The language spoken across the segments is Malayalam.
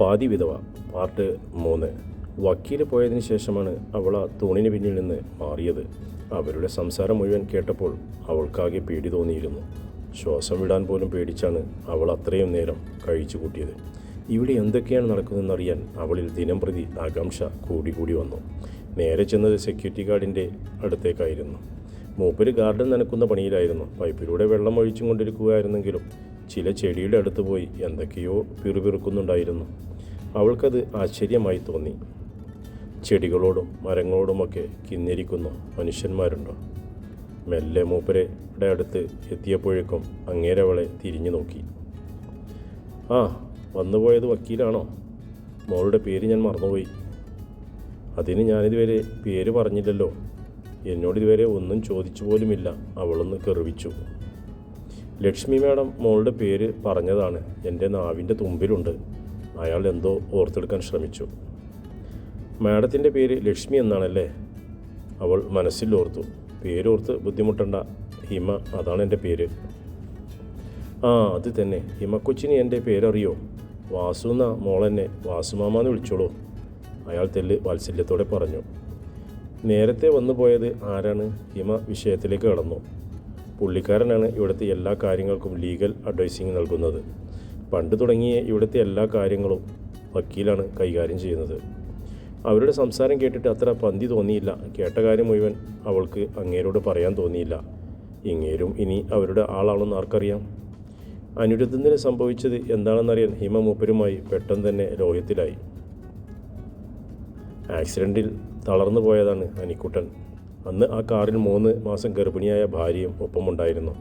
പാതി വിധവ. പാർട്ട് മൂന്ന്. വക്കീൽ പോയതിനു ശേഷമാണ് അവൾ ആ തൂണിന് പിന്നിൽ നിന്ന് മാറിയത്. അവരുടെ സംസാരം മുഴുവൻ കേട്ടപ്പോൾ അവൾക്കാകെ പേടി തോന്നിയിരുന്നു. ശ്വാസം വിടാൻ പോലും പേടിച്ചാണ് അവൾ അത്രയും നേരം കഴിച്ചു കൂട്ടിയത്. ഇവിടെ എന്തൊക്കെയാണ് നടക്കുന്നതെന്നറിയാൻ അവളിൽ ദിനം പ്രതി ആകാംക്ഷ കൂടി കൂടി വന്നു. നേരെ ചെന്നത് സെക്യൂരിറ്റി ഗാർഡിന്റെ അടുത്തേക്കായിരുന്നു. മൂപ്പര് ഗാർഡൻ നനക്കുന്ന പണിയിലായിരുന്നു. പൈപ്പിലൂടെ വെള്ളം ഒഴിച്ചും കൊണ്ടിരിക്കുകയായിരുന്നെങ്കിലും ചില ചെടിയുടെ അടുത്ത് പോയി എന്തൊക്കെയോ പിറുപിറുക്കുന്നുണ്ടായിരുന്നു. അവൾക്കത് ആശ്ചര്യമായി തോന്നി. ചെടികളോടും മരങ്ങളോടുമൊക്കെ കിന്നിരിക്കുന്നു മനുഷ്യന്മാരുണ്ടോ? മെല്ലെ മൂപ്പരയുടെ അടുത്ത് എത്തിയപ്പോഴേക്കും അങ്ങേരവളെ തിരിഞ്ഞു നോക്കി. ആ വന്നുപോയത് വക്കീലാണോ? മോളുടെ പേര് ഞാൻ മറന്നുപോയി. അതിന് ഞാനിതുവരെ പേര് പറഞ്ഞില്ലല്ലോ. എന്നോടിതുവരെ ഒന്നും ചോദിച്ചു പോലുമില്ല. അവളൊന്ന് കെറിവിച്ചു. ലക്ഷ്മി മാഡം മോളുടെ പേര് പറഞ്ഞതാണ്. എന്റെ നാവിന്റെ തുമ്പിലുണ്ട്. അയാൾ എന്തോ ഓർത്തെടുക്കാൻ ശ്രമിച്ചു. മാഡത്തിന്റെ പേര് ലക്ഷ്മി എന്നാണല്ലേ? അവൾ മനസ്സിൽ ഓർത്തു. പേരോർത്ത് ബുദ്ധിമുട്ടണ്ട. ഹിമ അതാണ് എന്റെ പേര്. ആ അത് തന്നെ. ഹിമക്കൊച്ചിന് എന്റെ പേരറിയോ? വാസു എന്ന മോളെന്നെ. വാസുമാമാന്ന് വിളിച്ചോളൂ. അയാൾ തെല്ല് വാത്സല്യത്തോടെ പറഞ്ഞു. നേരത്തെ വന്നു പോയത് ആരാണ്? ഹിമ വിഷയത്തിലേക്ക് കടന്നു. പുള്ളിക്കാരനാണ് ഇവിടുത്തെ എല്ലാ കാര്യങ്ങൾക്കും ലീഗൽ അഡ്വൈസിങ് നൽകുന്നത്. പണ്ട് തുടങ്ങിയ ഇവിടുത്തെ എല്ലാ കാര്യങ്ങളും വക്കീലാണ് കൈകാര്യം ചെയ്യുന്നത്. അവരുടെ സംസാരം കേട്ടിട്ട് അത്ര പന്തി തോന്നിയില്ല. കേട്ട കാര്യം മുഴുവൻ അവൾക്ക് അങ്ങേരോട് പറയാൻ തോന്നിയില്ല. ഇങ്ങേരും ഇനി അവരുടെ ആളാണെന്ന് ആർക്കറിയാം? അനിരുദ്ധത്തിന് സംഭവിച്ചത് എന്താണെന്നറിയാൻ ഹിമ മൂപ്പരുമായി പെട്ടെന്ന് തന്നെ രോഹിത്തിലായി ആക്സിഡന്റിൽ തളർന്നു പോയതാണ് അനിക്കുട്ടൻ. അന്ന് ആ കാറിൽ മൂന്ന് മാസം ഗർഭിണിയായ ഭാര്യയും ഒപ്പമുണ്ടായിരുന്നു.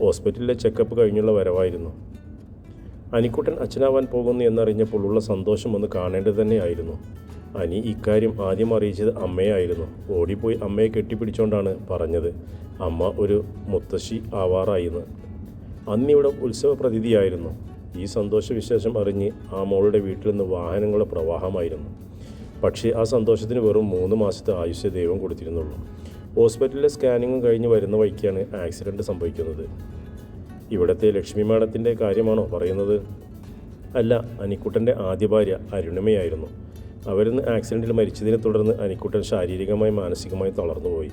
ഹോസ്പിറ്റലിലെ ചെക്കപ്പ് കഴിഞ്ഞുള്ള വരവായിരുന്നു. അനിക്കുട്ടൻ അച്ഛനാവാൻ പോകുന്നു എന്നറിഞ്ഞപ്പോൾ ഉള്ള സന്തോഷം ഒന്ന് കാണേണ്ടത് തന്നെയായിരുന്നു. അനി ഇക്കാര്യം ആദ്യം അറിയിച്ചത് അമ്മയായിരുന്നു. ഓടിപ്പോയി അമ്മയെ കെട്ടിപ്പിടിച്ചുകൊണ്ടാണ് പറഞ്ഞത്. അമ്മ ഒരു മുത്തശ്ശി ആവാറായിന്ന്. അന്നിവിടെ ഉത്സവ പ്രതിഥിയായിരുന്നു ഈ സന്തോഷവിശേഷം അറിഞ്ഞ് ആ മോളുടെ വീട്ടിൽ നിന്ന് വാഹനങ്ങളുടെ പ്രവാഹമായിരുന്നു. പക്ഷേ ആ സന്തോഷത്തിന് വെറും മൂന്ന് മാസത്തെ ആയുഷ്യ ദൈവം കൊടുത്തിരുന്നുള്ളൂ. ഹോസ്പിറ്റലിലെ സ്കാനിങ്ങും കഴിഞ്ഞ് വരുന്ന വഴിക്കാണ് ആക്സിഡന്റ് സംഭവിക്കുന്നത്. ഇവിടത്തെ ലക്ഷ്മി മാഡത്തിന്റെ കാര്യമാണോ പറയുന്നത്? അല്ല അനിക്കുട്ടന്റെ ആദ്യ ഭാര്യ അരുണിമയായിരുന്നു അവരിന്ന് ആക്സിഡന്റിൽ മരിച്ചതിനെ തുടർന്ന് അനിക്കുട്ടൻ ശാരീരികമായി മാനസികമായി തളർന്നുപോയി.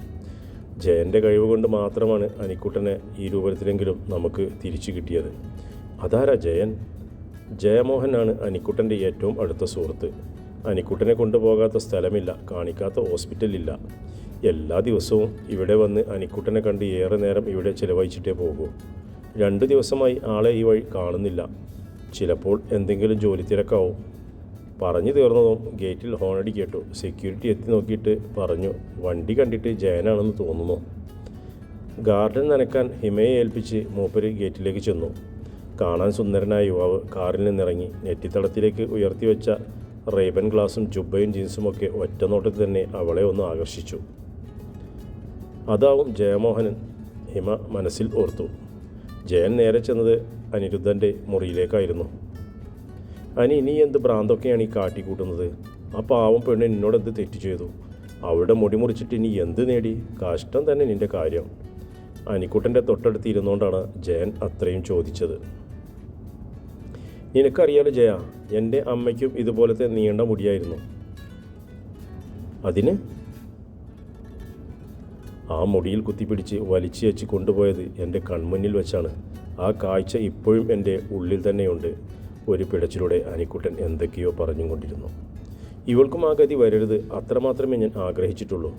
ജയന്റെ കഴിവ് കൊണ്ട് മാത്രമാണ് അനിക്കുട്ടനെ ഈ രൂപത്തിലെങ്കിലും നമുക്ക് തിരിച്ചു കിട്ടിയത്. അതാരാ ജയൻ? ജയമോഹനാണ് അനിക്കുട്ടന്റെ ഏറ്റവും അടുത്ത സുഹൃത്ത്. അനിക്കുട്ടനെ കൊണ്ടുപോകാത്ത സ്ഥലമില്ല കാണിക്കാത്ത ഹോസ്പിറ്റലില്ല. എല്ലാ ദിവസവും ഇവിടെ വന്ന് അനിക്കുട്ടനെ കണ്ട് ഏറെ നേരം ഇവിടെ ചിലവഴിച്ചിട്ടേ പോകൂ. രണ്ട് ദിവസമായി ആളെ ഈ വഴി കാണുന്നില്ല. ചിലപ്പോൾ എന്തെങ്കിലും ജോലി തിരക്കാവും. പറഞ്ഞു തീർന്നതും ഗേറ്റിൽ ഹോണടി കേട്ടു സെക്യൂരിറ്റി എത്തി നോക്കിയിട്ട് പറഞ്ഞു വണ്ടി കണ്ടിട്ട് ജയനാണെന്ന് തോന്നുന്നു. ഗാർഡൻ നനക്കാൻ ഹിമയെ ഏൽപ്പിച്ച് മൂപ്പര് ഗേറ്റിലേക്ക് ചെന്നു. കാണാൻ സുന്ദരനായ യുവാവ് കാറിൽ നിന്നിറങ്ങി നെറ്റിത്തടത്തിലേക്ക് ഉയർത്തിവെച്ച റേബൻ ഗ്ലാസും ജുബയും ജീൻസുമൊക്കെ ഒറ്റ നോട്ടത്തിൽ തന്നെ അവളെ ഒന്ന് ആകർഷിച്ചു. അതാവും ജയമോഹനൻ. ഹിമ മനസ്സിൽ ഓർത്തു. ജയൻ നേരെ ചെന്നത് അനിരുദ്ധന്റെ മുറിയിലേക്കായിരുന്നു. അനി ഇനി എന്ത് ഭ്രാന്തൊക്കെയാണ് ഈ കാട്ടിക്കൂട്ടുന്നത്? ആ പാവം പെണ്ണ് എന്നോട് എന്ത് തെറ്റ് ചെയ്തു? അവളുടെ മുടി മുറിച്ചിട്ട് ഇനി എന്ത് നേടി? കഷ്ടം തന്നെ നിന്റെ കാര്യം. അനിക്കുട്ടന്റെ തൊട്ടടുത്ത് ഇരുന്നുകൊണ്ടാണ് ജയൻ അത്രയും ചോദിച്ചത്. നിനക്കറിയാലോ ജയ എന്റെ അമ്മയ്ക്കും ഇതുപോലത്തെ നീണ്ട മുടിയായിരുന്നു. അതിന് ആ മുടിയിൽ കുത്തിപ്പിടിച്ച് വലിച്ചു വെച്ച് കൊണ്ടുപോയത് എന്റെ കൺമുന്നിൽ വെച്ചാണ്. ആ കാഴ്ച ഇപ്പോഴും എന്റെ ഉള്ളിൽ തന്നെയുണ്ട്. ഒരു പിടച്ചിലൂടെ അനിക്കുട്ടൻ എന്തൊക്കെയോ പറഞ്ഞുകൊണ്ടിരുന്നു. ഇവൾക്കും ആ ഗതി വരരുത്. അത്രമാത്രമേ ഞാൻ ആഗ്രഹിച്ചിട്ടുള്ളൂ.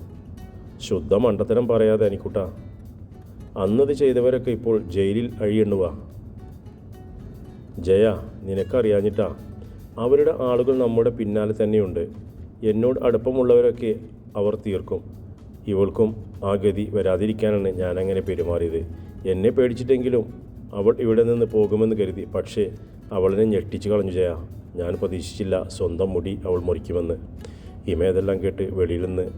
ശുദ്ധ മണ്ടത്തരം പറയാതെ അനിക്കുട്ട. അന്നത് ചെയ്തവരൊക്കെ ഇപ്പോൾ ജയിലിൽ അഴിയണ്ണുക ജയ നിനക്കറിയാഞ്ഞിട്ടാ. അവരുടെ ആളുകൾ നമ്മുടെ പിന്നാലെ തന്നെയുണ്ട്. എന്നോട് അടുപ്പമുള്ളവരൊക്കെ അവർ തീർക്കും. ഇവൾക്കും ആ ഗതി വരാതിരിക്കാനാണ് ഞാൻ അങ്ങനെ പെരുമാറിയത്. എന്നെ പേടിച്ചിട്ടെങ്കിലും അവൾ ഇവിടെ നിന്ന് പോകുമെന്ന് കരുതി. പക്ഷേ അവളിനെ ഞെട്ടിച്ചു കളഞ്ഞു ജയ. ഞാൻ പ്രതീക്ഷിച്ചില്ല സ്വന്തം മുടി അവൾ മുറിക്കുമെന്ന്. ഇമയതെല്ലാം കേട്ട് വെളിയിൽ നിന്ന്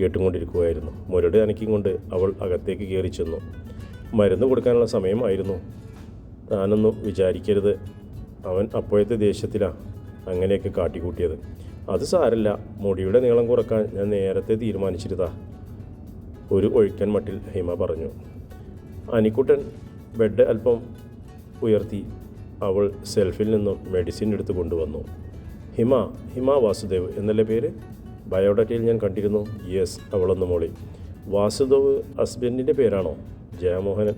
കേട്ടുകൊണ്ടിരിക്കുകയായിരുന്നു. മുരട് അനക്കും കൊണ്ട് അവൾ അകത്തേക്ക് കയറി ചെന്നു. മരുന്ന് കൊടുക്കാനുള്ള സമയമായിരുന്നു. താനൊന്നും വിചാരിക്കരുത്. അവൻ അപ്പോഴത്തെ ദേഷ്യത്തിലാണ് അങ്ങനെയൊക്കെ കാട്ടിക്കൂട്ടിയത്. അത് സാരല്ല. മുടിയുടെ നീളം കുറയ്ക്കാൻ ഞാൻ നേരത്തെ തീരുമാനിച്ചിരുതാ. ഒരു ഒഴിക്കൻ മട്ടിൽ ഹിമ പറഞ്ഞു. അനിക്കുട്ടൻ ബെഡ് അല്പം ഉയർത്തി അവൾ സെൽഫിൽ നിന്നും മെഡിസിൻ എടുത്ത് കൊണ്ടുവന്നു. ഹിമ ഹിമ വാസുദേവ് എന്നല്ലേ പേര്? ബയോഡാറ്റയിൽ ഞാൻ കണ്ടിരുന്നു. യെസ് അവളൊന്ന് മോളി. വാസുദേവ് ഹസ്ബൻഡിന്റെ പേരാണോ? ജയമോഹനൻ.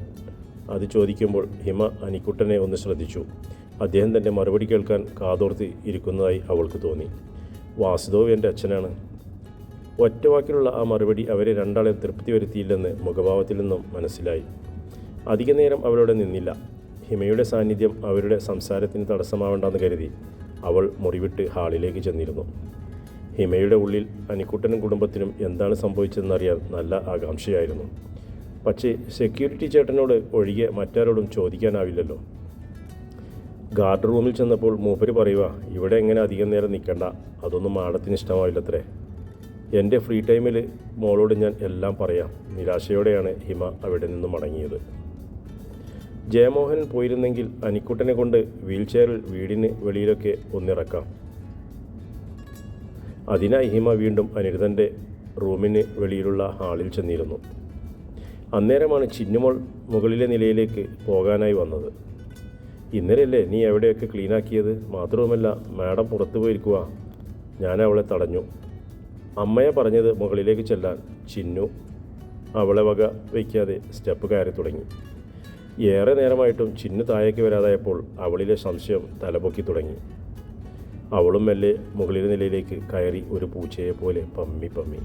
അത് ചോദിക്കുമ്പോൾ ഹിമ അനിക്കുട്ടനെ ഒന്ന് ശ്രദ്ധിച്ചു. അദ്ദേഹം തന്റെ മറുപടി കേൾക്കാൻ കാതോർത്തി ഇരിക്കുന്നതായി അവൾക്ക് തോന്നി. വാസുദേവ് എന്റെ അച്ഛനാണ്. ഒറ്റ വാക്കിലുള്ള ആ മറുപടി അവരെ രണ്ടാളെയും തൃപ്തി വരുത്തിയില്ലെന്ന് മുഖഭാവത്തിൽ നിന്നും മനസ്സിലായി. അധിക നേരം അവളവിടെ നിന്നില്ല. ഹിമയുടെ സാന്നിധ്യം അവരുടെ സംസാരത്തിന് തടസ്സമാവേണ്ടെന്ന് കരുതി അവൾ മുറിവിട്ട് ഹാളിലേക്ക് ചെന്നിരുന്നു. ഹിമയുടെ ഉള്ളിൽ അനിക്കുട്ടനും കുടുംബത്തിനും എന്താണ് സംഭവിച്ചതെന്നറിയാൻ നല്ല ആകാംക്ഷയായിരുന്നു. പക്ഷേ സെക്യൂരിറ്റി ചേട്ടനോട് ഒഴികെ മറ്റാരോടും ചോദിക്കാനാവില്ലല്ലോ. ഗാർഡ് റൂമിൽ ചെന്നപ്പോൾ മൂപ്പര് പറയുക ഇവിടെ എങ്ങനെ അധികം നേരം നിൽക്കണ്ട അതൊന്നും മാഡത്തിന് ഇഷ്ടമാവില്ലത്രേ. എന്റെ ഫ്രീ ടൈമിൽ മോളോട് ഞാൻ എല്ലാം പറയാം. നിരാശയോടെയാണ് ഹിമ അവിടെ നിന്ന് മടങ്ങിയത്. ജയമോഹൻ പോയിരുന്നെങ്കിൽ അനിക്കുട്ടനെ കൊണ്ട് വീൽ ചെയറിൽ വീടിന് വെളിയിലൊക്കെ ഒന്നിറക്കാം. അതിനായി ഹിമ വീണ്ടും അനിരുദ്ധന്റെ റൂമിന് വെളിയിലുള്ള ഹാളിൽ ചെന്നിരുന്നു. അന്നേരമാണ് ചിന്നുമോൾ മുകളിലെ നിലയിലേക്ക് പോകാനായി വന്നത്. ഇന്നലെയല്ലേ നീ എവിടെയൊക്കെ ക്ലീനാക്കിയത് മാത്രവുമല്ല മാഡം പുറത്തു പോയിരിക്കുക ഞാൻ അവളെ തടഞ്ഞു. അമ്മയെ പറഞ്ഞത് മുകളിലേക്ക് ചെല്ലാൻ. ചിന്നു അവളെ വക വയ്ക്കാതെ സ്റ്റെപ്പ് കയറി തുടങ്ങി. ഏറെ നേരമായിട്ടും ചിന്നു താഴേക്ക് വരാതായപ്പോൾ അവളിലെ സംശയം തലപൊക്കി തുടങ്ങി. അവളും മെല്ലെ മുകളിലെ നിലയിലേക്ക് കയറി ഒരു പൂച്ചയെ പോലെ പമ്മി പമ്മി.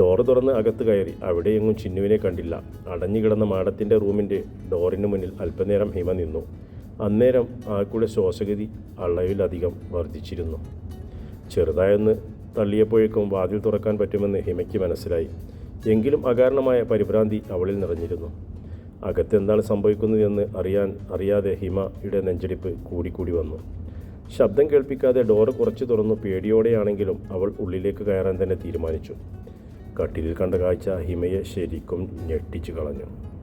ഡോർ തുറന്ന് അകത്ത് കയറി അവിടെയെങ്ങും ചിന്നുവിനെ കണ്ടില്ല. അടഞ്ഞു കിടന്ന മാടത്തിന്റെ റൂമിന്റെ ഡോറിന് മുന്നിൽ അല്പനേരം ഹിമ നിന്നു. അന്നേരം ആൾക്കുള്ള ശ്വാസഗതി അളവിലധികം വർദ്ധിച്ചിരുന്നു. ചെറുതായൊന്ന് തള്ളിയപ്പോഴേക്കും വാതിൽ തുറക്കാൻ പറ്റുമെന്ന് ഹിമയ്ക്ക് മനസ്സിലായി. എങ്കിലും അകാരണമായ പരിഭ്രാന്തി അവളിൽ നിറഞ്ഞിരുന്നു. അകത്തെന്താണ് സംഭവിക്കുന്നതെന്ന് അറിയാൻ അറിയാതെ ഹിമയുടെ നെഞ്ചടിപ്പ് കൂടിക്കൂടി വന്നു. ശബ്ദം കേൾപ്പിക്കാതെ ഡോറ് കുറച്ച് തുറന്നു പേടിയോടെയാണെങ്കിലും അവൾ ഉള്ളിലേക്ക് കയറാൻ തന്നെ തീരുമാനിച്ചു. കട്ടിലിൽ കണ്ട കാഴ്ച ഹിമയെ ശരിക്കും ഞെട്ടിച്ചു കളഞ്ഞു.